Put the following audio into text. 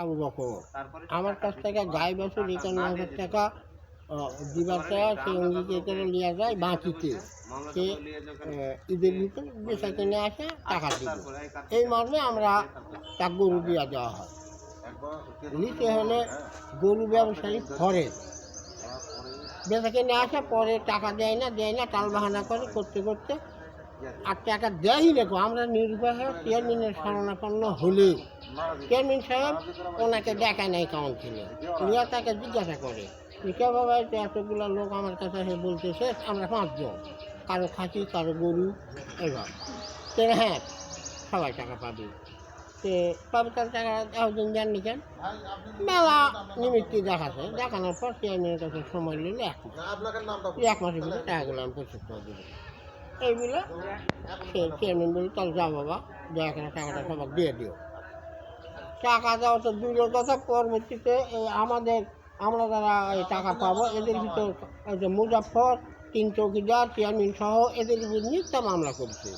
আবু বকর। আমার কাছ থেকে গাই বছর একান্ন হাজার টাকা দিবার টাকা সে অঙ্গীকার করে নেওয়া যায় বাঁচিতে সে ঈদের ভিতর বেচা কিনে আসে টাকা দিব। এই মর্মে আমরা তার গরু দিয়ে দেওয়া হয়। নিতে হলে গরু ব্যবসায়ী ফরেন বেচা কিনে আসে পরে টাকা দেয় না দেয় না টাল বাহানা করে করতে করতে। আর টাকা দেয়ই দেখো আমরা নির্বাহ চেয়ারম্যানের শরণাপন্ন হলেও চেয়ারম্যান সাহেব ওনাকে দেখায় নাই কাউন্সিলে উনিও তাকে জিজ্ঞাসা করে বাবা এতগুলো লোক আমার কাছে এসে বলতেছে, আমরা পাঁচজন, কারও খাসি, কারও গরু, এবার। তো হ্যাঁ সবাই টাকা পাবে। তো পাবে তার টাকা একদিন জাননি কেন? মেলা নিমিত্তি দেখাছে। দেখানোর পর চেয়ারম্যানের কাছে সময় নিলে এক মাস। এক মাসের ভিতরে টাকাগুলো আমি পরিশোধ করে দেবো। এইগুলো সে চেয়ারম্যান বলি, তাহলে যা বাবা, দয়া করে টাকাটা সবাই দিয়ে দিও। টাকা দেওয়া তো দূরের কথা, পরবর্তীতে আমাদের, আমরা যারা এই টাকা পাবো, এদের ভিতর মুজাফর তিন চৌকিদার, চেয়ারম্যান সহ এদের উপর মিথ্যা মামলা করছে।